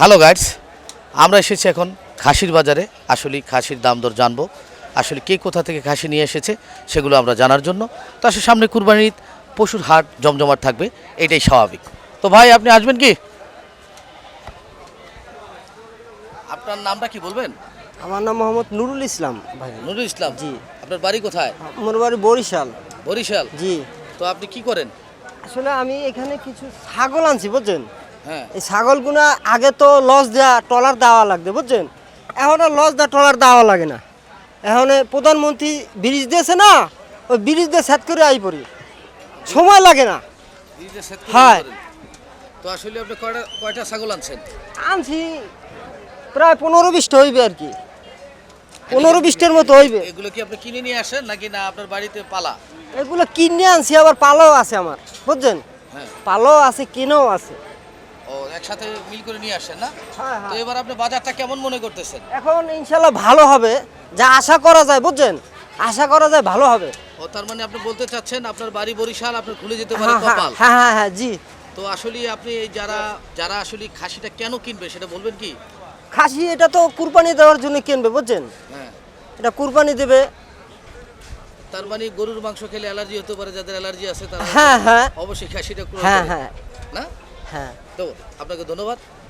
Hello guides আমরা এসেছি এখন খাসির বাজারে। আসলে খাসির দাম দর জানব। আসলে কে কোথা থেকে খাসি নিয়ে এসেছে সেগুলো আমরা জানার জন্য। তো আসলে সামনে কুরবানির ঈদ পশুর হাট জমজমাট থাকবে এটাই স্বাভাবিক। তো ভাই আপনি আসবেন কি? আপনার নামটা কি বলবেন? আমার নাম মোহাম্মদ নুরুল ইসলাম ভাই। নুরুল ইসলাম। জি। আপনার বাড়ি কোথায়? আমার বাড়ি বরিশাল। বরিশাল? জি। তো আপনি কি করেন? আসলে আমি এখানে কিছু ছাগল আনছি বুঝছেন? এই ছাগলগুনা আগে তো লস দেওয়া টলার দেওয়া লাগবে বুঝছেন? এখন আর লস দেওয়া টলার দেওয়া লাগে না। এখন প্রধানমন্ত্রী ব্রিজ দিয়েছে না ওই ব্রিজ দিয়ে সেট করে আই পড়ি। সময় লাগে না। হ্যাঁ। তো আসলে আপনি কয়টা কয়টা ছাগল আনছেন? আনছি প্রায় পনেরো বিশটা হইবে আর কি। পনেরো বিশটার মতো হইবে। এগুলো কি আপনি কিনে নিয়ে আসেন নাকি না আপনার বাড়িতে পালা? এগুলো কিনে আনছি আবার পালাও আছে আমার বুঝছেন? হ্যাঁ। পালাও আছে কিনেও আছে। একসাথে মিল করে নিয়ে আসেন না? হ্যাঁ, তো এবার আপনি বাজারটা কেমন মনে করতেছেন? এখন ইনশাল্লাহ ভালো হবে। যা আশা করা যায় বুঝছেন? আশা করা যায় ভালো হবে। ও তার মানে আপনি বলতে চাচ্ছেন আপনার বাড়ি বরিশাল আপনার খুলে যেতে পারে হ্যাঁ হ্যাঁ কপাল? হ্যাঁ হ্যাঁ হ্যাঁ জি। তো আসলে আপনি এই যারা যারা আসলে খাসিটা কেন কিনবে সেটা বলবেন কি? খাসি এটা তো কুরবানি দেওয়ার জন্য কিনবে বুঝছেন? হ্যাঁ। এটা কুরবানি দেবে। তার মানে গরুর মাংস খেলে অ্যালার্জি হতে পারে যাদের অ্যালার্জি আছে তারা হ্যাঁ হ্যাঁ। অবশ্যই খাসিটা হ্যাঁ হ্যাঁ। না? হ্যাঁ। তো আপনাকে ধন্যবাদ।